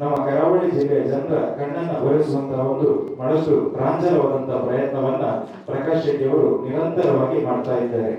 ನಮ್ಮ ಕರಾವಳಿ ಜಿಲ್ಲೆಯ ಜನರ ಕಣ್ಣನ್ನು ಒರೆಸುವಂತಹ ಒಂದು ಬಹಳಷ್ಟು ಪ್ರಾಂಜಲವಾದಂತಹ ಪ್ರಯತ್ನವನ್ನ ಪ್ರಕಾಶ್ ಶೆಟ್ಟಿ ಅವರು ನಿರಂತರವಾಗಿ ಮಾಡ್ತಾ ಇದ್ದಾರೆ.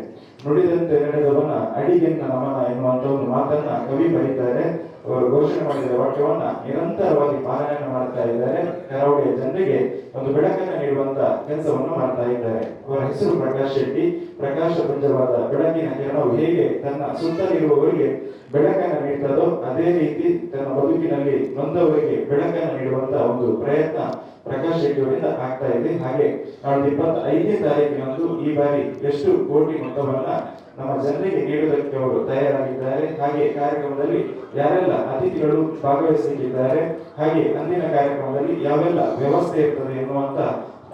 ನುಡಿದಂತೆ ನಡೆದವನ ಅಡಿಗೆನ್ನ ನಮನ ಎನ್ನುವಂತ ಒಂದು ಮಾತನ್ನ ಕವಿ ಬರೀತಾರೆ ಅವರು ಘೋಷಣೆ ಮಾಡಿದ ವಾಕ್ಯವನ್ನ ನಿರಂತರವಾಗಿ ಪಾಲನೆ ಮಾಡ್ತಾ ಇದ್ದಾರೆ. ಕರಾವಳಿಯ ಜನರಿಗೆ ಒಂದು ಬೆಳಕನ್ನು ನೀಡುವಂತ ಕೆಲಸವನ್ನು ಮಾಡ್ತಾ ಇದ್ದಾರೆ. ಅವರ ಹೆಸರು ಪ್ರಕಾಶ್ ಶೆಟ್ಟಿ. ಪ್ರಕಾಶ ಪುಂಜವಾದ ಬೆಳಕಿನ ಕಿರಣವು ಹೇಗೆ ತನ್ನ ಸುತ್ತಲಿರುವವರಿಗೆ ಬೆಳಕನ್ನು ನೀಡ್ತದೋ, ಅದೇ ರೀತಿ ತನ್ನ ಬದುಕಿನಲ್ಲಿ ನೊಂದವರಿಗೆ ಬೆಳಕನ್ನು ನೀಡುವಂತ ಒಂದು ಪ್ರಯತ್ನ ಪ್ರಕಾಶ್ ಶೆಟ್ಟಿ ಅವರಿಂದ ಆಗ್ತಾ ಇದೆ. ಹಾಗೆ ನಾಳೆ ಇಪ್ಪತ್ತ ಐದನೇ ತಾರೀಕಿನಂದು ಈ ಬಾರಿ ಎಷ್ಟು ಕೋಟಿ ಮೊತ್ತವನ್ನ ನಮ್ಮ ಜನರಿಗೆ ನೀಡುವುದಕ್ಕೆ ಅವರು ತಯಾರಾಗಿದ್ದಾರೆ. ಹಾಗೆ ಕಾರ್ಯಕ್ರಮದಲ್ಲಿ ಯಾರೆಲ್ಲ ಅತಿಥಿಗಳು ಭಾಗವಹಿಸಿದ್ದಾರೆ ಹಾಗೆ ಅಂದಿನ ಕಾರ್ಯಕ್ರಮದಲ್ಲಿ ಯಾವೆಲ್ಲ ವ್ಯವಸ್ಥೆ ಇರ್ತದೆ ಎನ್ನುವಂತ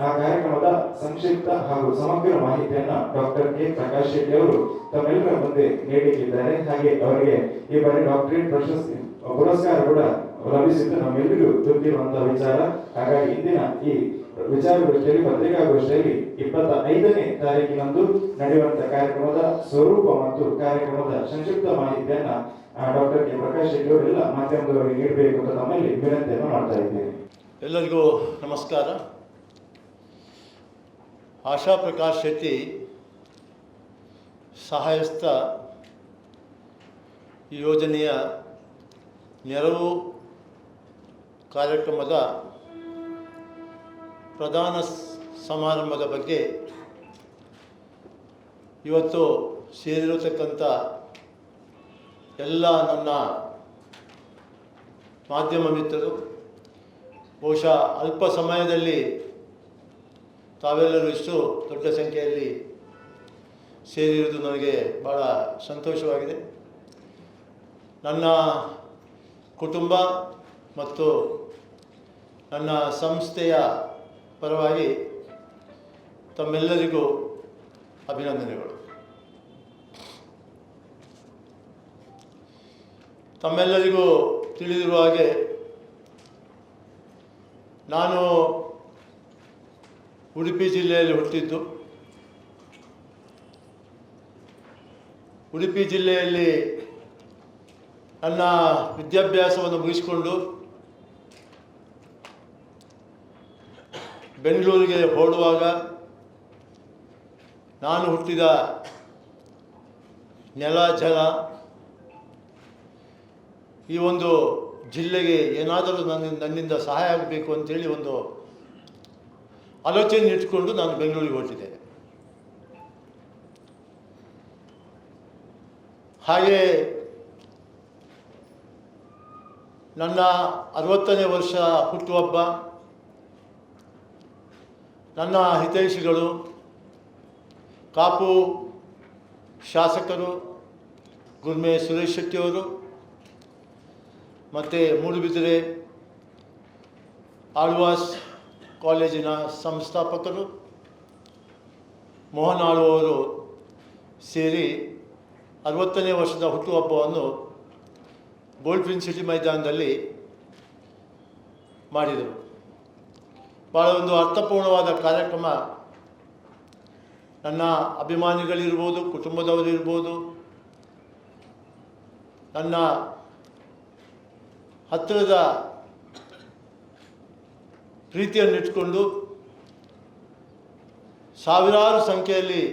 ಆ ಕಾರ್ಯಕ್ರಮದ ಸಂಕ್ಷಿಪ್ತ ಹಾಗೂ ಸಮಗ್ರ ಮಾಹಿತಿಯನ್ನ ಡಾಕ್ಟರ್ ಕೆ ಪ್ರಕಾಶ್ ಶೆಟ್ಟಿ ಅವರು ತಮ್ಮೆಲ್ಲರ ಮುಂದೆ ನೀಡಲಿದ್ದಾರೆ ಹಾಗೆ ಅವರಿಗೆ ಈ ಬಾರಿ ಡಾಕ್ಟರೇಟ್ ಪ್ರಶಸ್ತಿ, ಪುರಸ್ಕಾರ ಕೂಡ ಲಭಿಸಿದ್ದು ನಮ್ಮೆಲ್ಲರಿಗೂ ಗೊತ್ತಿರುವಂತಹ ವಿಚಾರ. ಹಾಗಾಗಿ ಇಂದಿನ ಈ ವಿಚಾರಗೋಷ್ಠಿಯಲ್ಲಿ ಪತ್ರಿಕಾಗೋಷ್ಠಿಯಲ್ಲಿ ಇಪ್ಪತ್ತ ಐದನೇ ತಾರೀಕಿನಂದು ನಡೆಯುವಂತಹ ಕಾರ್ಯಕ್ರಮದ ಸ್ವರೂಪ ಮತ್ತು ಕಾರ್ಯಕ್ರಮದ ಸಂಕ್ಷಿಪ್ತ ಮಾಹಿತಿಯನ್ನ ಡಾಕ್ಟರ್ ಕೆ. ಪ್ರಕಾಶ್ ಶೆಟ್ಟಿ ಅವರೆಲ್ಲ ಮಾಧ್ಯಮದವರಿಗೆ ನೀಡಬೇಕು ಅಂತ ನಮ್ಮಲ್ಲಿ ವಿನಂತಿಯನ್ನು ಮಾಡ್ತಾ ಇದ್ದೇನೆ ಎಲ್ಲರಿಗೂ ನಮಸ್ಕಾರ. ಆಶಾ ಪ್ರಕಾಶ್ ಶೆಟ್ಟಿ ಸಹಾಯಸ್ಥ ಯೋಜನೆಯ ನೆರವು ಕಾರ್ಯಕ್ರಮದ ಪ್ರಧಾನ ಸಮಾರಂಭದ ಬಗ್ಗೆ ಇವತ್ತು ಸೇರಿರತಕ್ಕಂಥ ಎಲ್ಲ ನನ್ನ ಮಾಧ್ಯಮ ಮಿತ್ರರು, ಬಹುಶಃ ಅಲ್ಪ ಸಮಯದಲ್ಲಿ ತಾವೆಲ್ಲರೂ ಇಷ್ಟು ದೊಡ್ಡ ಸಂಖ್ಯೆಯಲ್ಲಿ ಸೇರಿರುವುದು ನನಗೆ ಭಾಳ ಸಂತೋಷವಾಗಿದೆ. ನನ್ನ ಕುಟುಂಬ ಮತ್ತು ನನ್ನ ಸಂಸ್ಥೆಯ ಪರವಾಗಿ ತಮ್ಮೆಲ್ಲರಿಗೂ ಅಭಿನಂದನೆಗಳು. ತಮ್ಮೆಲ್ಲರಿಗೂ ತಿಳಿದಿರುವ ಹಾಗೆ ನಾನು ಉಡುಪಿ ಜಿಲ್ಲೆಯಲ್ಲಿ ಹುಟ್ಟಿದ್ದು. ಉಡುಪಿ ಜಿಲ್ಲೆಯಲ್ಲಿ ನನ್ನ ವಿದ್ಯಾಭ್ಯಾಸವನ್ನು ಮುಗಿಸಿಕೊಂಡು ಬೆಂಗಳೂರಿಗೆ ಹೊರಡುವಾಗ ನಾನು ಹುಟ್ಟಿದ ನೆಲ, ಜಲ ಈ ಒಂದು ಜಿಲ್ಲೆಗೆ ಏನಾದರೂ ನನ್ನ, ನನ್ನಿಂದ ಸಹಾಯ ಆಗಬೇಕು ಅಂತೇಳಿ ಒಂದು ಆಲೋಚನೆ ಇಟ್ಕೊಂಡು ನಾನು ಬೆಂಗಳೂರಿಗೆ ಹೊರಟಿದ್ದೇನೆ. ಹಾಗೆ ನನ್ನ ಅರವತ್ತನೇ ವರ್ಷ ಹುಟ್ಟುಹಬ್ಬ ನನ್ನ ಹಿತೈಷಿಗಳು, ಕಾಪು ಶಾಸಕರು ಗುರ್ಮೆ ಸುರೇಶ್ ಶೆಟ್ಟಿಯವರು, ಮತ್ತು ಮೂಡುಬಿದಿರೆ ಆಳ್ವಾಸ್ ಕಾಲೇಜಿನ ಸಂಸ್ಥಾಪಕರು ಮೋಹನ್ ಆಳುವವರು ಸೇರಿ ಅರವತ್ತನೇ ವರ್ಷದ ಹುಟ್ಟುಹಬ್ಬವನ್ನು ಗೋಲ್ಡ್ ಸಿಟಿ ಮೈದಾನದಲ್ಲಿ ಮಾಡಿದರು. ಭಾಳ ಒಂದು ಅರ್ಥಪೂರ್ಣವಾದ ಕಾರ್ಯಕ್ರಮ. ನನ್ನ ಅಭಿಮಾನಿಗಳಿರ್ಬೋದು, ಕುಟುಂಬದವರಿರ್ಬೋದು, ನನ್ನ ಹತ್ತಿರದ ಪ್ರೀತಿಯನ್ನಿಟ್ಕೊಂಡು ಸಾವಿರಾರು ಸಂಖ್ಯೆಯಲ್ಲಿ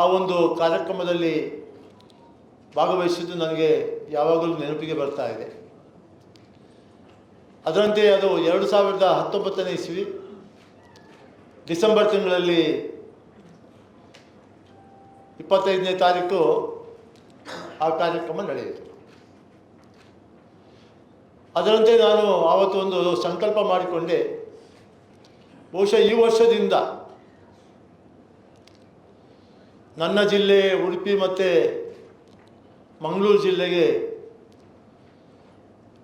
ಆ ಒಂದು ಕಾರ್ಯಕ್ರಮದಲ್ಲಿ ಭಾಗವಹಿಸಿದ್ದು ನನಗೆ ಯಾವಾಗಲೂ ನೆನಪಿಗೆ ಬರ್ತಾ ಇದೆ. ಅದರಂತೆ ಅದು ಎರಡು ಸಾವಿರದ ಹತ್ತೊಂಬತ್ತನೇ ಇಸ್ವಿ, ಡಿಸೆಂಬರ್ ತಿಂಗಳಲ್ಲಿ ಇಪ್ಪತ್ತೈದನೇ ತಾರೀಕು ಆ ಕಾರ್ಯಕ್ರಮ ನಡೆಯಿತು. ಅದರಂತೆ ನಾನು ಆವತ್ತು ಒಂದು ಸಂಕಲ್ಪ ಮಾಡಿಕೊಂಡೆ. ಬಹುಶಃ ಈ ವರ್ಷದಿಂದ ನನ್ನ ಜಿಲ್ಲೆ, ಉಡುಪಿ ಮತ್ತು ಮಂಗಳೂರು ಜಿಲ್ಲೆಗೆ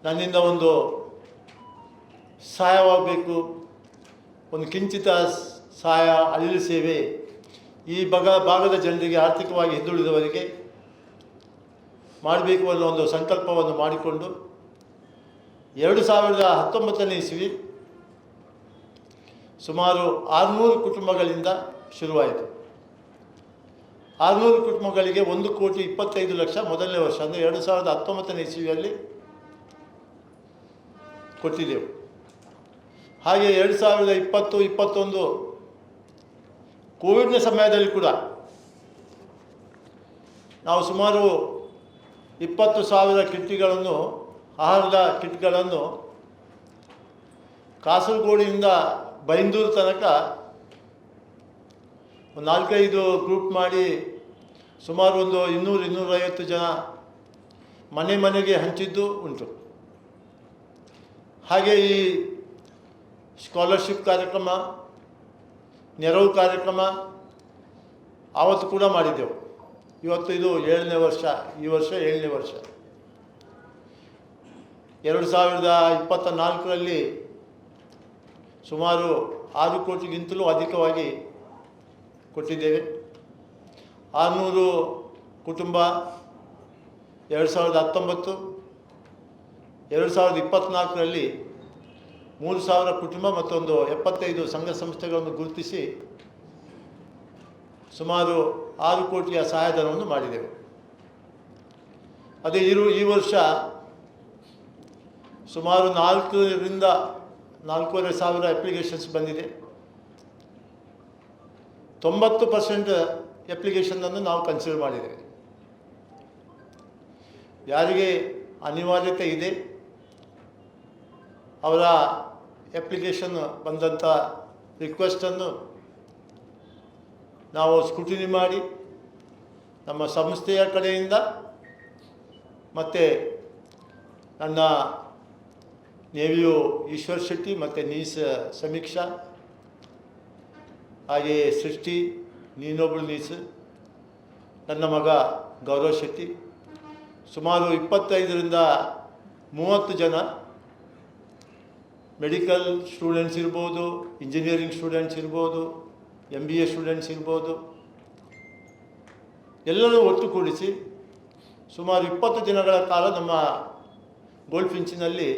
ನನ್ನಿಂದ ಒಂದು ಸಹಾಯವಾಗಬೇಕು ಒಂದು ಕಿಂಚಿತ ಸಹಾಯ ಅಳಿಲು ಸೇವೆ ಈ ಭಾಗ ಭಾಗದ ಜನರಿಗೆ ಆರ್ಥಿಕವಾಗಿ ಹಿಂದುಳಿದವರಿಗೆ ಮಾಡಬೇಕು ಅನ್ನೋ ಒಂದು ಸಂಕಲ್ಪವನ್ನು ಮಾಡಿಕೊಂಡು ಎರಡು ಸಾವಿರದ ಹತ್ತೊಂಬತ್ತನೇ ಇಸ್ವಿ ಸುಮಾರು ಆರುನೂರು ಕುಟುಂಬಗಳಿಂದ ಶುರುವಾಯಿತು. ಆರುನೂರು ಕುಟುಂಬಗಳಿಗೆ ಒಂದು ಕೋಟಿ ಇಪ್ಪತ್ತೈದು ಲಕ್ಷ ಮೊದಲನೇ ವರ್ಷ, ಅಂದರೆ ಎರಡು ಸಾವಿರದ ಹತ್ತೊಂಬತ್ತನೇ ಇಸ್ವಿಯಲ್ಲಿ ಕೊಟ್ಟಿದ್ದೆವು. ಹಾಗೆ ಎರಡು ಸಾವಿರದ ಇಪ್ಪತ್ತು, ಇಪ್ಪತ್ತೊಂದು ಕೋವಿಡ್ನ ಸಮಯದಲ್ಲಿ ಕೂಡ ನಾವು ಸುಮಾರು ಇಪ್ಪತ್ತು ಸಾವಿರ ಕಿಟ್ಗಳನ್ನು, ಆಹಾರದ ಕಿಟ್ಗಳನ್ನು ಕಾಸರಗೋಡಿನಿಂದ ಬೈಂದೂರು ತನಕ ಒಂದು ನಾಲ್ಕೈದು ಗ್ರೂಪ್ ಮಾಡಿ ಸುಮಾರು ಒಂದು ಇನ್ನೂರು, ಇನ್ನೂರೈವತ್ತು ಜನ ಮನೆ ಮನೆಗೆ ಹಂಚಿದ್ದು ಉಂಟು. ಹಾಗೆ ಈ ಸ್ಕಾಲರ್ಶಿಪ್ ಕಾರ್ಯಕ್ರಮ, ನೆರವು ಕಾರ್ಯಕ್ರಮ, ಆವತ್ತು ಕೂಡ ಮಾಡಿದ್ದೆವು. ಇವತ್ತು ಇದು ಏಳನೇ ವರ್ಷ, ಈ ವರ್ಷ ಏಳನೇ ವರ್ಷ. ಎರಡು ಸಾವಿರದ ಇಪ್ಪತ್ತ ನಾಲ್ಕರಲ್ಲಿ ಸುಮಾರು ಆರು ಕೋಟಿಗಿಂತಲೂ ಅಧಿಕವಾಗಿ ಕೊಟ್ಟಿದ್ದೇವೆ. ಆರುನೂರು ಕುಟುಂಬ, ಎರಡು ಸಾವಿರದ ಹತ್ತೊಂಬತ್ತು, ಎರಡು ಸಾವಿರದ ಇಪ್ಪತ್ತ್ನಾಲ್ಕರಲ್ಲಿ ಮೂರು ಸಾವಿರ ಕುಟುಂಬ ಮತ್ತೊಂದು ಎಪ್ಪತ್ತೈದು ಸಂಘ ಸಂಸ್ಥೆಗಳನ್ನು ಗುರುತಿಸಿ ಸುಮಾರು ಆರು ಕೋಟಿಯ ಸಹಾಯಧನವನ್ನು ಮಾಡಿದೆವು. ಅದೇ ಇರು ಈ ವರ್ಷ ಸುಮಾರು ನಾಲ್ಕರಿಂದ ನಾಲ್ಕೂವರೆ ಸಾವಿರ ಅಪ್ಲಿಕೇಶನ್ಸ್ ಬಂದಿದೆ. ತೊಂಬತ್ತು ಪರ್ಸೆಂಟ್ ಅಪ್ಲಿಕೇಶನನ್ನು ನಾವು ಕನ್ಸಿಡರ್ ಮಾಡಿದ್ದೇವೆ. ಯಾರಿಗೆ ಅನಿವಾರ್ಯತೆ ಇದೆ ಅವರ ಅಪ್ಲಿಕೇಶನ್ ಬಂದಂಥ ರಿಕ್ವೆಸ್ಟನ್ನು ನಾವು ಸ್ಕ್ರೂಟಿನಿ ಮಾಡಿ ನಮ್ಮ ಸಂಸ್ಥೆಯ ಕಡೆಯಿಂದ ಮತ್ತು ನನ್ನ ನೇವಿಯು ಈಶ್ವರ್ ಶೆಟ್ಟಿ ಮತ್ತು ನೀಸ್ ಸಮೀಕ್ಷಾ ಹಾಗೆಯೇ ಸೃಷ್ಟಿ ನೀನೊಬ್ಬಳು ನೀಸ್, ನನ್ನ ಮಗ ಗೌರವ್ ಶೆಟ್ಟಿ. ಸುಮಾರು ಇಪ್ಪತ್ತೈದರಿಂದ ಮೂವತ್ತು ಜನ ಮೆಡಿಕಲ್ ಸ್ಟೂಡೆಂಟ್ಸ್ ಇರ್ಬೋದು ಇಂಜಿನಿಯರಿಂಗ್ ಸ್ಟೂಡೆಂಟ್ಸ್ ಇರ್ಬೋದು ಎಂ ಬಿ ಎ ಸ್ಟೂಡೆಂಟ್ಸ್ ಇರ್ಬೋದು ಎಲ್ಲರೂ ಒಟ್ಟುಗೂಡಿಸಿ ಸುಮಾರು ಇಪ್ಪತ್ತು ದಿನಗಳ ಕಾಲ ನಮ್ಮ ಗೋಲ್ಡ್ ಫಿಂಚಿನಲ್ಲಿ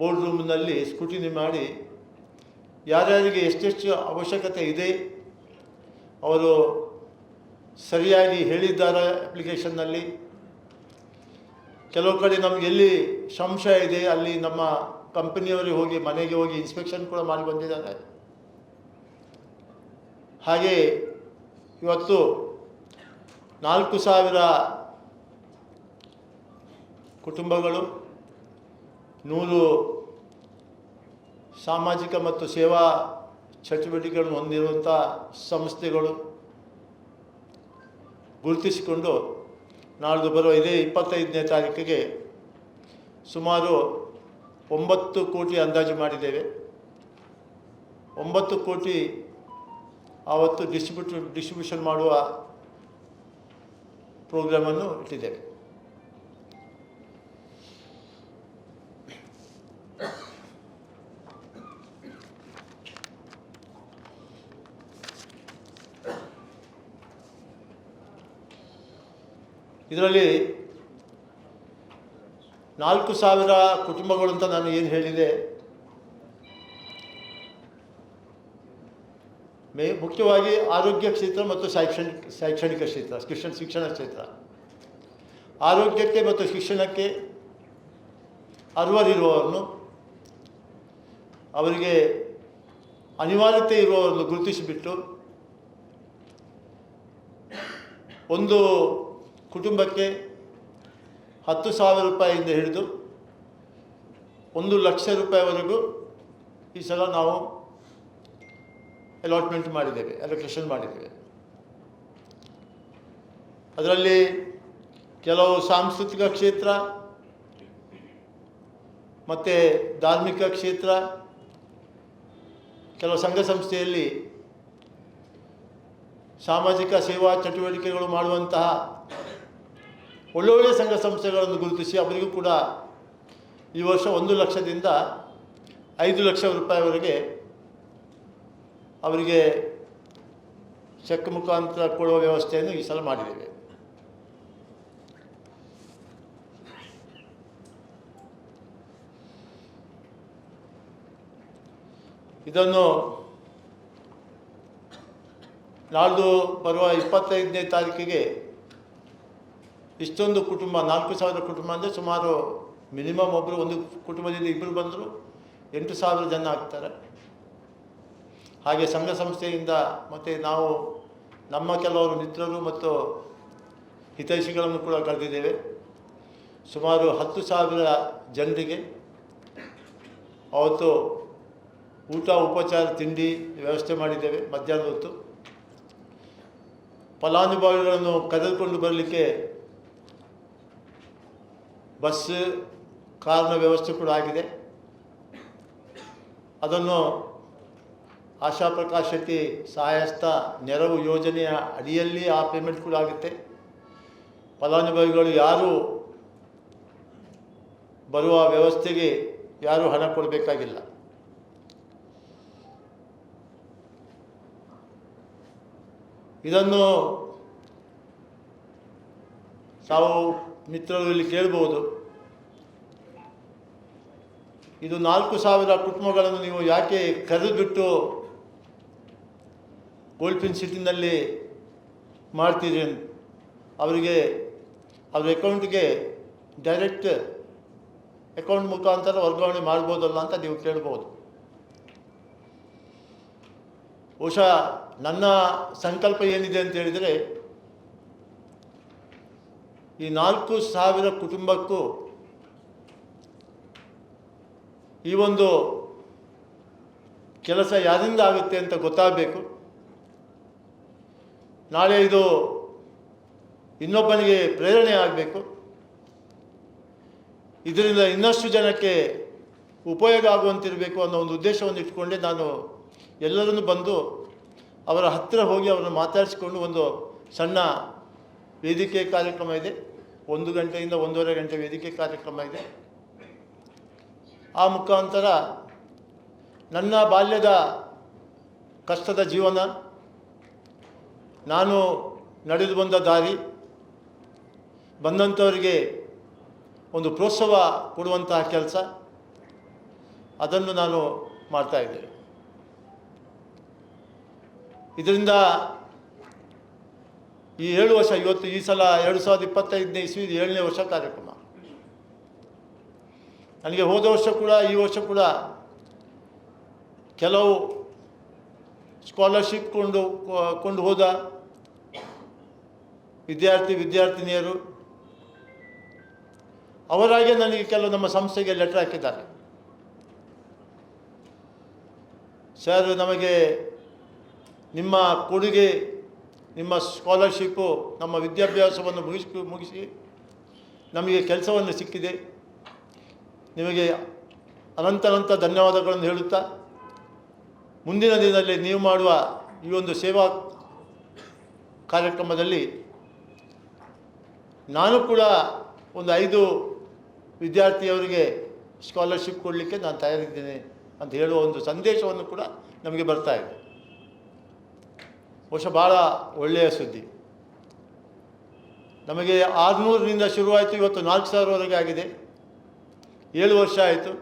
ಬೋರ್ಡ್ ರೂಮ್ನಲ್ಲಿ ಸ್ಕ್ರೂಟಿನಿ ಮಾಡಿ ಯಾರ್ಯಾರಿಗೆ ಎಷ್ಟೆಷ್ಟು ಅವಶ್ಯಕತೆ ಇದೆ, ಅವರು ಸರಿಯಾಗಿ ಹೇಳಿದ್ದಾರೆ ಅಪ್ಲಿಕೇಶನ್ನಲ್ಲಿ ಕೆಲವು ಕಡೆ ನಮ್ಗೆ ಎಲ್ಲಿ ಸಂಶಯ ಇದೆ, ಅಲ್ಲಿ ನಮ್ಮ ಕಂಪನಿಯವರಿಗೆ ಹೋಗಿ ಮನೆಗೆ ಹೋಗಿ ಇನ್ಸ್ಪೆಕ್ಷನ್ ಕೂಡ ಮಾಡಿ ಬಂದಿದ್ದಾರೆ. ಹಾಗೆ ಇವತ್ತು ನಾಲ್ಕು ಸಾವಿರ ಕುಟುಂಬಗಳು, ನೂರು ಸಾಮಾಜಿಕ ಮತ್ತು ಸೇವಾ ಚಟುವಟಿಕೆಗಳನ್ನು ಹೊಂದಿರುವಂಥ ಸಂಸ್ಥೆಗಳು ಗುರುತಿಸಿಕೊಂಡು ನಾಳ್ದು ಬರುವ ಇದೇ ಇಪ್ಪತ್ತೈದನೇ ತಾರೀಕಿಗೆ ಸುಮಾರು ಒಂಬತ್ತು ಕೋಟಿ ಅಂದಾಜು ಮಾಡಿದ್ದೇವೆ. ಒಂಬತ್ತು ಕೋಟಿ ಆವತ್ತು ಡಿಸ್ಟ್ರಿಬ್ಯೂಟ್ ಡಿಸ್ಟ್ರಿಬ್ಯೂಷನ್ ಮಾಡುವ ಪ್ರೋಗ್ರಾಮನ್ನು ಇಟ್ಟಿದ್ದೇವೆ. ಇದರಲ್ಲಿ ನಾಲ್ಕು ಸಾವಿರ ಕುಟುಂಬಗಳು ಅಂತ ನಾನು ಏನು ಹೇಳಿದೆ? ಮೇ, ಮುಖ್ಯವಾಗಿ ಆರೋಗ್ಯ ಕ್ಷೇತ್ರ ಮತ್ತು ಶೈಕ್ಷಣಿಕ ಶೈಕ್ಷಣಿಕ ಕ್ಷೇತ್ರ, ಶಿಕ್ಷಣ ಶಿಕ್ಷಣ ಕ್ಷೇತ್ರ. ಆರೋಗ್ಯಕ್ಕೆ ಮತ್ತು ಶಿಕ್ಷಣಕ್ಕೆ ಅರ್ಹರಿರುವವರನ್ನು, ಅವರಿಗೆ ಅನಿವಾರ್ಯತೆ ಇರುವವರನ್ನು ಗುರುತಿಸಿಬಿಟ್ಟು, ಒಂದು ಕುಟುಂಬಕ್ಕೆ ಹತ್ತು ಸಾವಿರ ರೂಪಾಯಿಯಿಂದ ಹಿಡಿದು ಒಂದು ಲಕ್ಷ ರೂಪಾಯಿವರೆಗೂ ಈ ಸಲ ನಾವು ಅಲಾಟ್ಮೆಂಟ್ ಮಾಡಿದ್ದೇವೆ ಅಲೋಕೇಶನ್ ಮಾಡಿದ್ದೇವೆ. ಅದರಲ್ಲಿ ಕೆಲವು ಸಾಂಸ್ಕೃತಿಕ ಕ್ಷೇತ್ರ ಮತ್ತು ಧಾರ್ಮಿಕ ಕ್ಷೇತ್ರ, ಕೆಲವು ಸಂಘ ಸಂಸ್ಥೆಯಲ್ಲಿ ಸಾಮಾಜಿಕ ಸೇವಾ ಚಟುವಟಿಕೆಗಳು ಮಾಡುವಂತಹ ಒಳ್ಳೊಳ್ಳೆಯ ಸಂಘ ಸಂಸ್ಥೆಗಳನ್ನು ಗುರುತಿಸಿ ಅವರಿಗೂ ಕೂಡ ಈ ವರ್ಷ ಒಂದು ಲಕ್ಷದಿಂದ ಐದು ಲಕ್ಷ ರೂಪಾಯಿವರೆಗೆ ಅವರಿಗೆ ಚೆಕ್ ಮುಖಾಂತರ ಕೊಡುವ ವ್ಯವಸ್ಥೆಯನ್ನು ಈ ಸಲ ಮಾಡಿದ್ದೇವೆ. ಇದನ್ನು ನಾಳ್ದು ಬರುವ ಇಪ್ಪತ್ತೈದನೇ ತಾರೀಕಿಗೆ ಇಷ್ಟೊಂದು ಕುಟುಂಬ, ನಾಲ್ಕು ಸಾವಿರ ಕುಟುಂಬ ಅಂದರೆ ಸುಮಾರು ಮಿನಿಮಮ್ ಒಬ್ಬರು ಒಂದು ಕುಟುಂಬದಿಂದ ಇಬ್ಬರು ಬಂದರು, ಎಂಟು ಸಾವಿರ ಜನ ಆಗ್ತಾರೆ. ಹಾಗೆ ಸಂಘ ಸಂಸ್ಥೆಯಿಂದ ಮತ್ತು ನಾವು ನಮ್ಮ ಕೆಲವರು ಮಿತ್ರರು ಮತ್ತು ಹಿತೈಷಿಗಳನ್ನು ಕೂಡ ಕರೆದಿದ್ದೇವೆ. ಸುಮಾರು ಹತ್ತು ಸಾವಿರ ಜನರಿಗೆ ಅವತ್ತು ಊಟ, ಉಪಚಾರ, ತಿಂಡಿ ವ್ಯವಸ್ಥೆ ಮಾಡಿದ್ದೇವೆ ಮಧ್ಯಾಹ್ನ ಹೊತ್ತು. ಫಲಾನುಭವಿಗಳನ್ನು ಕರೆದುಕೊಂಡು ಬರಲಿಕ್ಕೆ ಬಸ್ ಕಾರಿನ ವ್ಯವಸ್ಥೆ ಕೂಡ ಆಗಿದೆ. ಅದನ್ನು ಆಶಾ ಪ್ರಕಾಶ್ ಶೆಟ್ಟಿ ಸಹಾಯಸ್ಥ ನೆರವು ಯೋಜನೆಯ ಅಡಿಯಲ್ಲಿ ಆ ಪೇಮೆಂಟ್ ಕೂಡ ಆಗುತ್ತೆ. ಫಲಾನುಭವಿಗಳು ಯಾರು ಬರುವ ವ್ಯವಸ್ಥೆಗೆ ಯಾರು ಹಣ ಕೊಡಬೇಕಾಗಿಲ್ಲ. ಇದನ್ನು ತಾವು ಮಿತ್ರರು ಇಲ್ಲಿ ಕೇಳ್ಬೋದು. ಇದು ನಾಲ್ಕು ಸಾವಿರ ಕುಟುಂಬಗಳನ್ನು ನೀವು ಯಾಕೆ ಕರೆದುಬಿಟ್ಟು ಗೋಲ್ಫಿನ್ ಸಿಟಿನಲ್ಲಿ ಮಾಡ್ತೀರಿ ಅವರಿಗೆ ಅವ್ರ ಅಕೌಂಟ್ಗೆ ಡೈರೆಕ್ಟ್ ಅಕೌಂಟ್ ಮುಖಾಂತರ ವರ್ಗಾವಣೆ ಮಾಡ್ಬೋದಲ್ಲ ಅಂತ ನೀವು ಕೇಳ್ಬೋದು. ಬಹುಶಃ ನನ್ನ ಸಂಕಲ್ಪ ಏನಿದೆ ಅಂತ ಹೇಳಿದರೆ ಈ ನಾಲ್ಕು ಸಾವಿರ ಕುಟುಂಬಕ್ಕೂ ಈ ಒಂದು ಕೆಲಸ ಯಾರಿಂದ ಆಗುತ್ತೆ ಅಂತ ಗೊತ್ತಾಗಬೇಕು. ನಾಳೆ ಇದು ಇನ್ನೊಬ್ಬನಿಗೆ ಪ್ರೇರಣೆ ಆಗಬೇಕು. ಇದರಿಂದ ಇನ್ನಷ್ಟು ಜನಕ್ಕೆ ಉಪಯೋಗ ಆಗುವಂತಿರಬೇಕು ಅನ್ನೋ ಒಂದು ಉದ್ದೇಶವನ್ನು ಇಟ್ಕೊಂಡೆ ನಾನು ಎಲ್ಲರನ್ನು ಬಂದು ಅವರ ಹತ್ತಿರ ಹೋಗಿ ಅವರನ್ನು ಮಾತಾಡಿಸಿಕೊಂಡು ಒಂದು ಸಣ್ಣ ವೇದಿಕೆ ಕಾರ್ಯಕ್ರಮ ಇದೆ. ಒಂದು ಗಂಟೆಯಿಂದ ಒಂದೂವರೆ ಗಂಟೆ ವೇದಿಕೆ ಕಾರ್ಯಕ್ರಮ ಇದೆ. ಆ ಮುಖಾಂತರ ನನ್ನ ಬಾಲ್ಯದ ಕಷ್ಟದ ಜೀವನ, ನಾನು ನಡೆದು ಬಂದ ದಾರಿ ಬಂದಂಥವರಿಗೆ ಒಂದು ಪ್ರೋತ್ಸಾಹ ಕೊಡುವಂತಹ ಕೆಲಸ, ಅದನ್ನು ನಾನು ಮಾಡ್ತಾಯಿದ್ದೇನೆ ಇದರಿಂದ ಈ ಏಳು ವರ್ಷ, ಇವತ್ತು ಈ ಸಲ ಎರಡು ಸಾವಿರದ ಇಪ್ಪತ್ತೈದನೇ ಇಸ್ವಿ ಏಳನೇ ವರ್ಷ ಕಾರ್ಯಕ್ರಮ. ನನಗೆ ಹೋದ ವರ್ಷ ಕೂಡ, ಈ ವರ್ಷ ಕೂಡ ಕೆಲವು ಸ್ಕಾಲರ್ಶಿಪ್ ಕೊಂಡು ಕೊಂಡು ಹೋದ ವಿದ್ಯಾರ್ಥಿ, ವಿದ್ಯಾರ್ಥಿನಿಯರು, ಅವರಾಗೆ ನನಗೆ ಕೆಲವು ನಮ್ಮ ಸಂಸ್ಥೆಗೆ ಲೆಟರ್ ಹಾಕಿದ್ದಾರೆ. ಸರ್ ನಮಗೆ ನಿಮ್ಮ ಕೊಡುಗೆ ನಿಮ್ಮ ಸ್ಕಾಲರ್ಶಿಪ್ಪು, ನಮ್ಮ ವಿದ್ಯಾಭ್ಯಾಸವನ್ನು ಮುಗಿಸಿ ಮುಗಿಸಿ ನಮಗೆ ಕೆಲಸವನ್ನು ಸಿಕ್ಕಿದೆ. ನಿಮಗೆ ಅನಂತನಂತ ಧನ್ಯವಾದಗಳನ್ನು ಹೇಳುತ್ತಾ, ಮುಂದಿನ ದಿನದಲ್ಲಿ ನೀವು ಮಾಡುವ ಈ ಒಂದು ಸೇವಾ ಕಾರ್ಯಕ್ರಮದಲ್ಲಿ ನಾನು ಕೂಡ ಒಂದು ಐದು ವಿದ್ಯಾರ್ಥಿಯವರಿಗೆ ಸ್ಕಾಲರ್ಶಿಪ್ ಕೊಡಲಿಕ್ಕೆ ನಾನು ತಯಾರಿದ್ದೇನೆ ಅಂತ ಹೇಳುವ ಒಂದು ಸಂದೇಶವನ್ನು ಕೂಡ ನಮಗೆ ಬರ್ತಾ ಇದೆ. ಬಹುಶಃ ಭಾಳ ಒಳ್ಳೆಯ ಸುದ್ದಿ. ನಮಗೆ ಆರುನೂರರಿಂದ ಶುರುವಾಯಿತು, ಇವತ್ತು ನಾಲ್ಕು ಸಾವಿರವರೆಗೆ ಆಗಿದೆ. ಏಳು ವರ್ಷ ಆಯಿತು.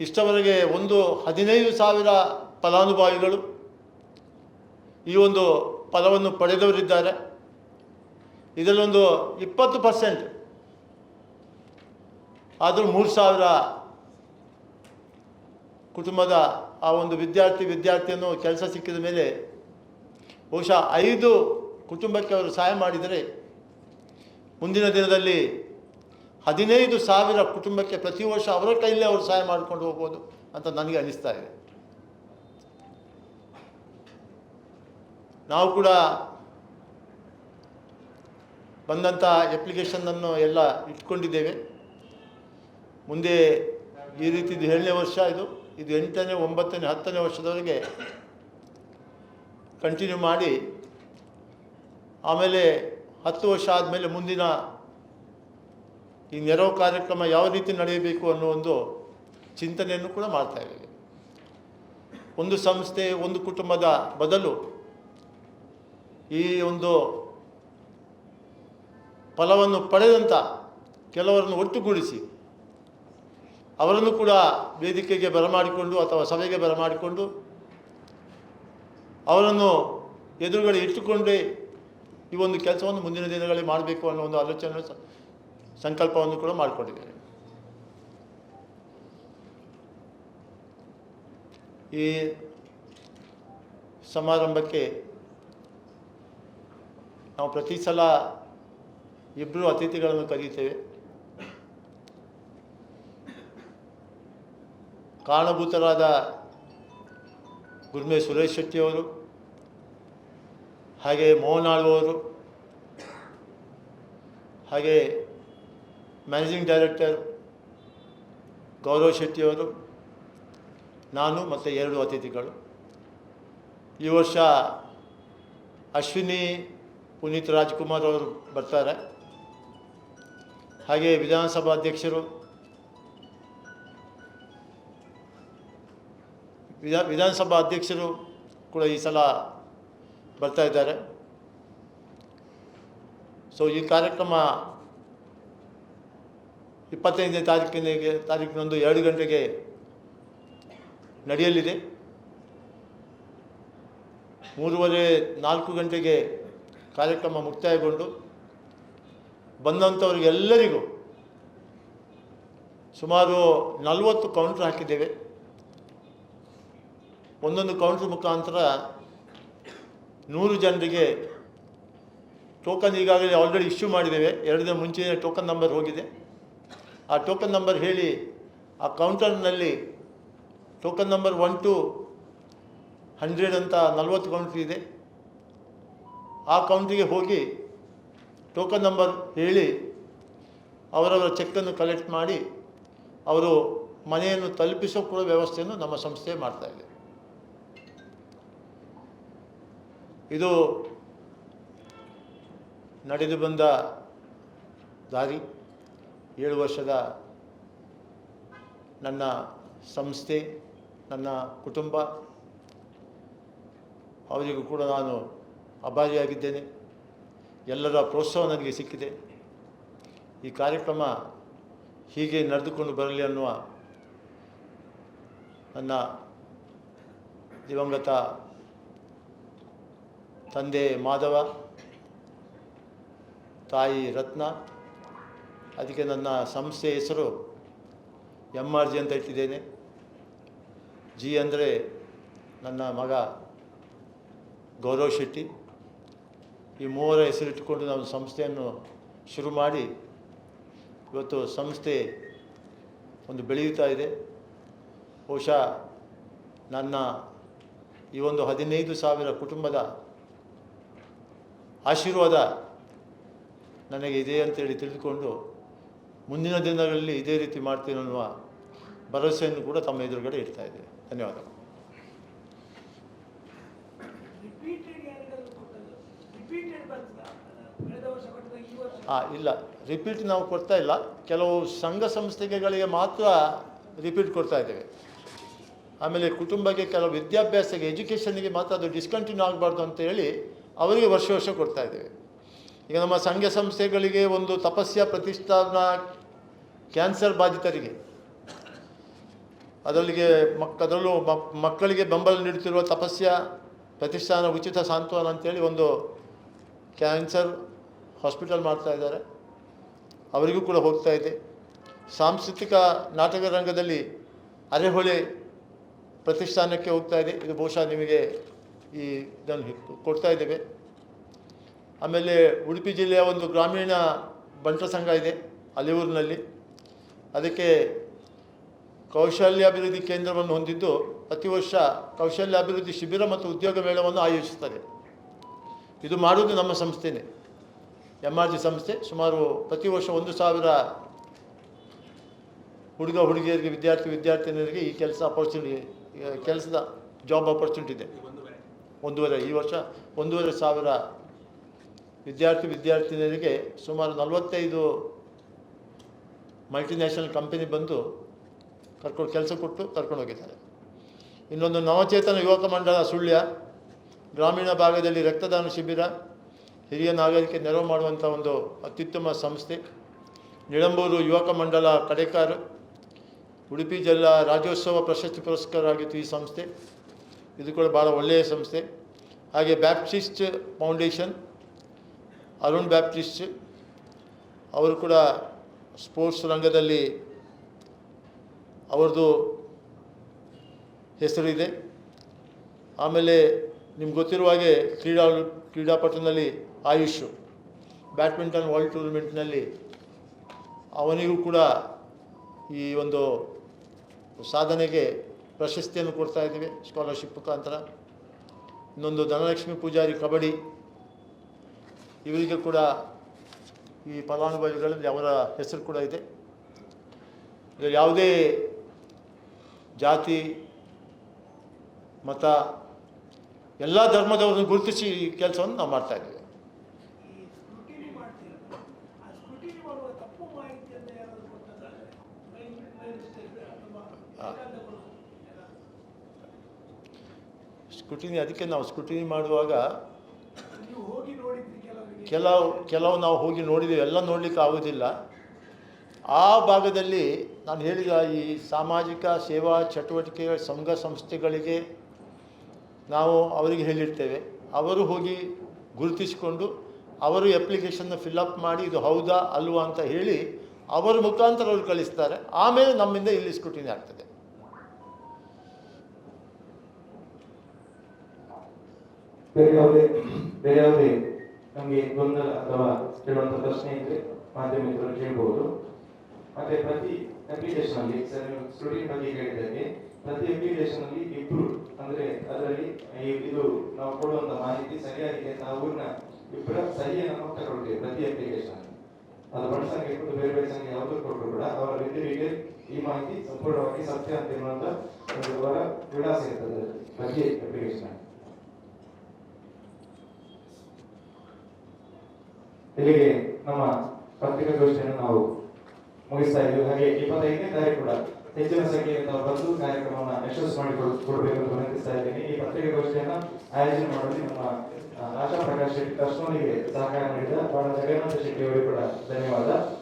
ಇಷ್ಟವರೆಗೆ ಒಂದು ಹದಿನೈದು ಸಾವಿರ ಫಲಾನುಭವಿಗಳು ಈ ಒಂದು ಫಲವನ್ನು ಪಡೆದವರಿದ್ದಾರೆ. ಇದರಲ್ಲೊಂದು ಇಪ್ಪತ್ತು ಪರ್ಸೆಂಟ್, ಆದರೂ ಮೂರು ಸಾವಿರ ಕುಟುಂಬದ ಆ ಒಂದು ವಿದ್ಯಾರ್ಥಿ, ವಿದ್ಯಾರ್ಥಿಯನ್ನು ಕೆಲಸ ಸಿಕ್ಕಿದ ಮೇಲೆ ಬಹುಶಃ ಐದು ಕುಟುಂಬಕ್ಕೆ ಅವರು ಸಹಾಯ ಮಾಡಿದರೆ ಮುಂದಿನ ದಿನದಲ್ಲಿ ಹದಿನೈದು ಸಾವಿರ ಕುಟುಂಬಕ್ಕೆ ಪ್ರತಿ ವರ್ಷ ಅವರ ಕೈಯಲ್ಲೇ ಅವರು ಸಹಾಯ ಮಾಡಿಕೊಂಡು ಹೋಗ್ಬೋದು ಅಂತ ನನಗೆ ಅನಿಸ್ತಾ ಇದೆ. ನಾವು ಕೂಡ ಬಂದಂಥ ಅಪ್ಲಿಕೇಶನನ್ನು ಎಲ್ಲ ಇಟ್ಕೊಂಡಿದ್ದೇವೆ. ಮುಂದೆ ಈ ರೀತಿದು ಏಳನೇ ವರ್ಷ ಇದು. ಇದು ಎಂಟನೇ, ಒಂಬತ್ತನೇ, ಹತ್ತನೇ ವರ್ಷದವರೆಗೆ ಕಂಟಿನ್ಯೂ ಮಾಡಿ, ಆಮೇಲೆ ಹತ್ತು ವರ್ಷ ಆದಮೇಲೆ ಮುಂದಿನ ಈ ನೆರವು ಕಾರ್ಯಕ್ರಮ ಯಾವ ರೀತಿ ನಡೆಯಬೇಕು ಅನ್ನೋ ಒಂದು ಚಿಂತನೆಯನ್ನು ಕೂಡ ಮಾಡ್ತಾ ಇದ್ದೇವೆ. ಒಂದು ಸಂಸ್ಥೆ, ಒಂದು ಕುಟುಂಬದ ಬದಲು ಈ ಒಂದು ಫಲವನ್ನು ಪಡೆದಂಥ ಕೆಲವರನ್ನು ಒಟ್ಟುಗೂಡಿಸಿ, ಅವರನ್ನು ಕೂಡ ವೇದಿಕೆಗೆ ಬರಮಾಡಿಕೊಂಡು ಅಥವಾ ಸಭೆಗೆ ಬರಮಾಡಿಕೊಂಡು ಅವರನ್ನು ಎದುರುಗಡೆ ಇಟ್ಟುಕೊಂಡೇ ಈ ಒಂದು ಕೆಲಸವನ್ನು ಮುಂದಿನ ದಿನಗಳಲ್ಲಿ ಮಾಡಬೇಕು ಅನ್ನೋ ಒಂದು ಆಲೋಚನೆ ಸಂಕಲ್ಪವನ್ನು ಕೂಡ ಮಾಡಿಕೊಂಡಿದ್ದಾರೆ. ಈ ಸಮಾರಂಭಕ್ಕೆ ನಾವು ಪ್ರತಿ ಸಲ ಇಬ್ಬರು ಅತಿಥಿಗಳನ್ನು ಕರೀತೇವೆ ಕಾರಣಭೂತರಾದ ಗುರ್ಮೆ ಸುರೇಶ್ ಶೆಟ್ಟಿಯವರು, ಹಾಗೆ ಮೋಹನ್ ಆಳ್ವರು ಹಾಗೆ ಮ್ಯಾನೇಜಿಂಗ್ ಡೈರೆಕ್ಟರ್ ಗೌರವ್ ಶೆಟ್ಟಿಯವರು, ನಾನು ಮತ್ತು ಎರಡು ಅತಿಥಿಗಳು. ಈ ವರ್ಷ ಅಶ್ವಿನಿ ಪುನೀತ್ ರಾಜ್ಕುಮಾರ್ ಅವರು ಬರ್ತಾರೆ. ಹಾಗೆ ವಿಧಾನಸಭಾ ವಿಧಾ ವಿಧಾನಸಭಾ ಅಧ್ಯಕ್ಷರು ಕೂಡ ಈ ಸಲ ಬರ್ತಾ ಇದ್ದಾರೆ. ಸೊ ಈ ಕಾರ್ಯಕ್ರಮ ಇಪ್ಪತ್ತೈದನೇ ತಾರೀಕಿನಿಗೆ ತಾರೀಕಿನೊಂದು ಎರಡು ಗಂಟೆಗೆ ನಡೆಯಲಿದೆ. ಮೂರುವರೆ ನಾಲ್ಕು ಗಂಟೆಗೆ ಕಾರ್ಯಕ್ರಮ ಮುಕ್ತಾಯಗೊಂಡು ಬಂದಂಥವ್ರಿಗೆಲ್ಲರಿಗೂ ಸುಮಾರು ನಲವತ್ತು ಕೌಂಟ್ರ್ ಹಾಕಿದ್ದೇವೆ. ಒಂದೊಂದು ಕೌಂಟ್ರ್ ಮುಖಾಂತರ ನೂರು ಜನರಿಗೆ ಟೋಕನ್ ಈಗಾಗಲೇ ಆಲ್ರೆಡಿ ಇಶ್ಯೂ ಮಾಡಿದ್ದೇವೆ. ಎರಡು ದಿನ ಮುಂಚೆಯೇ ಟೋಕನ್ ನಂಬರ್ ಹೋಗಿದೆ. ಆ ಟೋಕನ್ ನಂಬರ್ ಹೇಳಿ, ಆ ಕೌಂಟರ್ನಲ್ಲಿ token number one two hundred ಅಂತ ನಲ್ವತ್ತು ಕೌಂಟ್ರ್ ಇದೆ. ಆ ಕೌಂಟ್ರಿಗೆ ಹೋಗಿ ಟೋಕನ್ ನಂಬರ್ ಹೇಳಿ, ಅವರವರ ಚೆಕ್ಕನ್ನು ಕಲೆಕ್ಟ್ ಮಾಡಿ, ಅವರು ಮನೆಯನ್ನು ತಲುಪಿಸೋ ಕೂಡ ವ್ಯವಸ್ಥೆಯನ್ನು ನಮ್ಮ ಸಂಸ್ಥೆ ಮಾಡ್ತಾ ಇದೆ ನಡೆದು ಬಂದ ದಾರಿ, ಏಳು ವರ್ಷದ ನನ್ನ ಸಂಸ್ಥೆ, ನನ್ನ ಕುಟುಂಬ, ಅವರಿಗೂ ಕೂಡ ನಾನು ಅಭಾರಿಯಾಗಿದ್ದೇನೆ. ಎಲ್ಲರ ಪ್ರೋತ್ಸಾಹ ನನಗೆ ಸಿಕ್ಕಿದೆ. ಈ ಕಾರ್ಯಕ್ರಮ ಹೀಗೆ ನಡೆದುಕೊಂಡು ಬರಲಿ ಅನ್ನುವ ನನ್ನ ದಿವಂಗತ ತಂದೆ ಮಾಧವ, ತಾಯಿ ರತ್ನ, ಅದಕ್ಕೆ ನನ್ನ ಸಂಸ್ಥೆ ಹೆಸರು ಎಂ ಆರ್ ಜಿ ಅಂತ ಇಟ್ಟಿದ್ದೇನೆ. ಜಿ ಅಂದರೆ ನನ್ನ ಮಗ ಗೌರವ್ ಶೆಟ್ಟಿ. ಈ ಮೂವರ ಹೆಸರಿಟ್ಟುಕೊಂಡು ನಾವು ಸಂಸ್ಥೆಯನ್ನು ಶುರು ಮಾಡಿ ಇವತ್ತು ಸಂಸ್ಥೆ ಒಂದು ಬೆಳೆಯುತ್ತಾ ಇದೆ. ಬಹುಶಃ ನನ್ನ ಈ ಒಂದು ಹದಿನೈದು ಸಾವಿರ ಕುಟುಂಬದ ಆಶೀರ್ವಾದ ನನಗೆ ಇದೆ ಅಂತೇಳಿ ತಿಳಿದುಕೊಂಡು ಮುಂದಿನ ದಿನಗಳಲ್ಲಿ ಇದೇ ರೀತಿ ಮಾಡ್ತೀನಿ ಅನ್ನುವ ಭರವಸೆಯನ್ನು ಕೂಡ ತಮ್ಮ ಎದುರುಗಡೆ ಇಡ್ತಾ ಇದ್ದೇವೆ ಧನ್ಯವಾದಗಳು ಹಾಂ ಇಲ್ಲ. ರಿಪೀಟ್ ನಾವು ಕೊಡ್ತಾ ಇಲ್ಲ. ಕೆಲವು ಸಂಘ ಸಂಸ್ಥೆಗಳಿಗೆ ಮಾತ್ರ ರಿಪೀಟ್ ಕೊಡ್ತಾ ಇದ್ದೇವೆ. ಆಮೇಲೆ ಕುಟುಂಬಕ್ಕೆ ಕೆಲವು ವಿದ್ಯಾಭ್ಯಾಸಕ್ಕೆ ಎಜುಕೇಷನ್ಗೆ ಮಾತ್ರ ಅದು ಡಿಸ್ಕಂಟಿನ್ಯೂ ಆಗಬಾರ್ದು ಅಂತ ಹೇಳಿ ಅವರಿಗೆ ವರ್ಷ ವರ್ಷ ಕೊಡ್ತಾ ಇದ್ದೇವೆ. ಈಗ ನಮ್ಮ ಸಂಘ ಸಂಸ್ಥೆಗಳಿಗೆ ಒಂದು ತಪಸ್ಯ ಪ್ರತಿಷ್ಠಾನ ಕ್ಯಾನ್ಸರ್ ಬಾಧಿತರಿಗೆ ಅದರಲ್ಲಿಗೆ ಮಕ್, ಅದರಲ್ಲೂ ಮಕ್- ಮಕ್ಕಳಿಗೆ ಬೆಂಬಲ ನೀಡುತ್ತಿರುವ ತಪಸ್ಯ ಪ್ರತಿಷ್ಠಾನ ಉಚಿತ ಸಾಂತ್ವನ ಅಂತೇಳಿ ಒಂದು ಕ್ಯಾನ್ಸರ್ ಹಾಸ್ಪಿಟಲ್ ಮಾಡ್ತಾ ಇದ್ದಾರೆ. ಅವರಿಗೂ ಕೂಡ ಹೋಗ್ತಾ ಇದೆ. ಸಾಂಸ್ಕೃತಿಕ ನಾಟಕ ರಂಗದಲ್ಲಿ ಅರೆಹೊಳೆ ಪ್ರತಿಷ್ಠಾನಕ್ಕೆ ಹೋಗ್ತಾ ಇದೆ. ಇದು ಬಹುಶಃ ನಿಮಗೆ ಈ ಇದನ್ನು ಕೊಡ್ತಾ ಇದ್ದೇವೆ. ಆಮೇಲೆ ಉಡುಪಿ ಜಿಲ್ಲೆಯ ಒಂದು ಗ್ರಾಮೀಣ ಬಂಟ ಸಂಘ ಇದೆ ಅಲಿಯೂರಿನಲ್ಲಿ ಅದಕ್ಕೆ ಕೌಶಲ್ಯಾಭಿವೃದ್ಧಿ ಕೇಂದ್ರವನ್ನು ಹೊಂದಿದ್ದು ಪ್ರತಿ ವರ್ಷ ಕೌಶಲ್ಯಾಭಿವೃದ್ಧಿ ಶಿಬಿರ ಮತ್ತು ಉದ್ಯೋಗ ಮೇಳವನ್ನು ಆಯೋಜಿಸುತ್ತದೆ ಇದು ಮಾಡುವುದು ನಮ್ಮ ಸಂಸ್ಥೆನೇ. ಎಂ ಆರ್ ಜಿ ಸಂಸ್ಥೆ ಸುಮಾರು ಪ್ರತಿ ವರ್ಷ ಒಂದು ಸಾವಿರ ಹುಡುಗ, ಹುಡುಗಿಯರಿಗೆ, ವಿದ್ಯಾರ್ಥಿ, ವಿದ್ಯಾರ್ಥಿನಿಯರಿಗೆ ಈ ಕೆಲಸ ಅಪರ್ಚುನಿಟಿ ಕೆಲಸದ ಜಾಬ್ ಅಪರ್ಚುನಿಟಿ ಇದೆ. ಒಂದೂವರೆ, ಈ ವರ್ಷ ಒಂದೂವರೆ ಸಾವಿರ ವಿದ್ಯಾರ್ಥಿ ವಿದ್ಯಾರ್ಥಿನಿಯರಿಗೆ ಸುಮಾರು ನಲವತ್ತೈದು ಮಲ್ಟಿನ್ಯಾಷನಲ್ ಕಂಪನಿ ಬಂದು ಕರ್ಕೊಂಡು ಕೆಲಸ ಕೊಟ್ಟು ಕರ್ಕೊಂಡು ಹೋಗಿದ್ದಾರೆ. ಇನ್ನೊಂದು ನವಚೇತನ ಯುವಕ ಮಂಡಳ ಸುಳ್ಯ, ಗ್ರಾಮೀಣ ಭಾಗದಲ್ಲಿ ರಕ್ತದಾನ ಶಿಬಿರ, ಹಿರಿಯ ನಾಗರಿಕೆ ನೆರವು ಮಾಡುವಂಥ ಒಂದು ಅತ್ಯುತ್ತಮ ಸಂಸ್ಥೆ. ನಿಳಂಬೂರು ಯುವಕ ಮಂಡಲ ಕಡೆಕಾರು, ಉಡುಪಿ ಜಿಲ್ಲಾ ರಾಜ್ಯೋತ್ಸವ ಪ್ರಶಸ್ತಿ ಪುರಸ್ಕಾರ ಆಗಿತ್ತು ಈ ಸಂಸ್ಥೆ. ಇದು ಕೂಡ ಭಾಳ ಒಳ್ಳೆಯ ಸಂಸ್ಥೆ. ಹಾಗೆ ಬ್ಯಾಪ್ಟಿಸ್ಟ್ ಫೌಂಡೇಶನ್, ಅರುಣ್ ಬ್ಯಾಪ್ಟಿಸ್ಟ್ ಅವರು ಕೂಡ ಸ್ಪೋರ್ಟ್ಸ್ ರಂಗದಲ್ಲಿ ಅವ್ರದ್ದು ಹೆಸರಿದೆ. ಆಮೇಲೆ ನಿಮ್ಗೆ ಗೊತ್ತಿರುವ ಹಾಗೆ ಕ್ರೀಡಾ ಕ್ರೀಡಾಪಟುನಲ್ಲಿ ಆಯುಷ್, ಬ್ಯಾಡ್ಮಿಂಟನ್ ವರ್ಲ್ಡ್ ಟೂರ್ನಮೆಂಟ್ನಲ್ಲಿ ಅವನಿಗೂ ಕೂಡ ಈ ಒಂದು ಸಾಧನೆಗೆ ಪ್ರಶಸ್ತಿಯನ್ನು ಕೊಡ್ತಾ ಇದ್ದೀವಿ. ಸ್ಕಾಲರ್ಶಿಪ್ ಮುಖಾಂತರ. ಇನ್ನೊಂದು ಧನಲಕ್ಷ್ಮಿ ಪೂಜಾರಿ ಕಬಡ್ಡಿ. ಇವರಿಗೆ ಕೂಡ ಈ ಫಲಾನುಭವಿಗಳಲ್ಲಿ ಅವರ ಹೆಸರು ಕೂಡ ಇದೆ. ಇದರಲ್ಲಿ ಯಾವುದೇ ಜಾತಿ, ಮತ, ಎಲ್ಲ ಧರ್ಮದವರನ್ನು ಗುರುತಿಸಿ ಕೆಲಸವನ್ನು ನಾವು ಮಾಡ್ತಾ ಇದ್ದೀವಿ ಈ ಸ್ಕ್ರೂಟಿನಿ ಮಾಡ್ತೀರಲ್ಲ ಆ ಸ್ಕ್ರೂಟಿನಿ ಮಾಡುವ ತಪ್ಪು ಮಾಹಿತಿಯನ್ನು ಯಾರಾದರೂ ಕೊಟ್ಟದ್ದಾದ್ರೆ ಮೈ ಮೈ ಮಿಸ್ಟೇಕ್ ಅಥವಾ ಹಾ. ಬೇಕಾದವರು ಯಾರಾದ್ರು ಸ್ಕ್ರೂಟಿನಿ ಅದಕ್ಕೆ ನಾವು ಸ್ಕ್ರೂಟಿನಿ ಮಾಡುವಾಗ ಕೆಲವು ಕೆಲವು ನಾವು ಹೋಗಿ ನೋಡಿದ್ದೀವಿ ಎಲ್ಲ ನೋಡಲಿಕ್ಕೆ ಆಗೋದಿಲ್ಲ. ಆ ಭಾಗದಲ್ಲಿ ನಾನು ಹೇಳಿದ ಈ ಸಾಮಾಜಿಕ ಸೇವಾ ಚಟುವಟಿಕೆಗಳ ಸಂಘ ಸಂಸ್ಥೆಗಳಿಗೆ ನಾವು ಅವರಿಗೆ ಹೇಳಿರ್ತೇವೆ. ಅವರು ಹೋಗಿ ಗುರುತಿಸಿಕೊಂಡು ಅವರು ಅಪ್ಲಿಕೇಶನ್ನ ಫಿಲಪ್ ಮಾಡಿ ಇದು ಹೌದಾ ಅಲ್ವಾ ಅಂತ ಹೇಳಿ ಅವರ ಮುಖಾಂತರ ಅವರು ಕಳಿಸ್ತಾರೆ. ಆಮೇಲೆ ನಮ್ಮಿಂದ ಇಲ್ಲಿ ಸ್ಕ್ರೂಟಿನಿ ಆಗ್ತದೆ. ಬೇರೆ ಯಾವುದೇ ಬೇರೆ ಯಾವುದೇ ನಮಗೆ ಗೊಂದಲ ಅಥವಾ ಕೇಳುವಂತ ಪ್ರಶ್ನೆ ಇದ್ರೆ ಮಾಧ್ಯಮಿಕರು ಕೇಳಬಹುದು ಮತ್ತೆ ಪ್ರತಿ ಅಪ್ಲಿಕೇಶನ್ ಅಲ್ಲಿ, ಸರ್, ನೀವು ಬಗ್ಗೆ ಹೇಳಿದಂಗೆ ಪ್ರತಿ ಅಪ್ಲಿಕೇಶನ್ ಅಲ್ಲಿ ಇಬ್ರು ಅಂದ್ರೆ ಅದರಲ್ಲಿ ಇದು ನಾವು ಕೊಡುವಂತ ಮಾಹಿತಿ ಸರಿಯಾಗಿದೆ ನಾವು ಇಬ್ಬರ ಸಹಿಯನ್ನು ನಾವು ತಗೊಳ್ತೀವಿ ಪ್ರತಿ ಅಪ್ಲಿಕೇಶನ್ ಅದು ಬಡ ಸಂಖ್ಯೆ ಬೇರೆ ಬೇರೆ ಸಂಖ್ಯೆ ಯಾವುದು ಕೊಟ್ಟರು ಕೂಡ ಅವರ ವಿದ್ಯಾರ್ಥಿಗೆ ಈ ಮಾಹಿತಿ ಸಂಪೂರ್ಣವಾಗಿ ಸತ್ಯ ಅಂತ ಇರುವಂತ ಒಂದು ಅವರ ವಿಳಾಸ ಇರ್ತದೆ ಪ್ರತಿ ಅಪ್ಲಿಕೇಶನ್ ಇಲ್ಲಿಗೆ ನಮ್ಮ ಪತ್ರಿಕಾಗೋಷ್ಠಿಯನ್ನು ನಾವು ಮುಗಿಸ್ತಾ ಇದ್ದೀವಿ. ಹಾಗೆ ಇಪ್ಪತ್ತೈದನೇ ತಾರೀಕು ಕೂಡ ಹೆಚ್ಚಿನ ಸಂಖ್ಯೆಯಿಂದ ಬಂದು ಕಾರ್ಯಕ್ರಮವನ್ನು ಯಶಸ್ಸು ಮಾಡಿ ಕೊಡಬೇಕು ಅಂತ ವಿನಂತಿಸ್ತಾ ಇದ್ದೀನಿ. ಈ ಪತ್ರಿಕಾಗೋಷ್ಠಿಯನ್ನು ಆಯೋಜನೆ ಮಾಡಲು ನಮ್ಮ ಆಶಾ ಪ್ರಕಾಶ್ ಶೆಟ್ಟಿ ಕೃಷ್ಣನಿಗೆ ಸಹಕಾರ ನೀಡಿದ ಬಾಳ ಜಗನ್ನಾಥ ಶೆಟ್ಟಿ ಅವರಿಗೆ ಕೂಡ ಧನ್ಯವಾದ.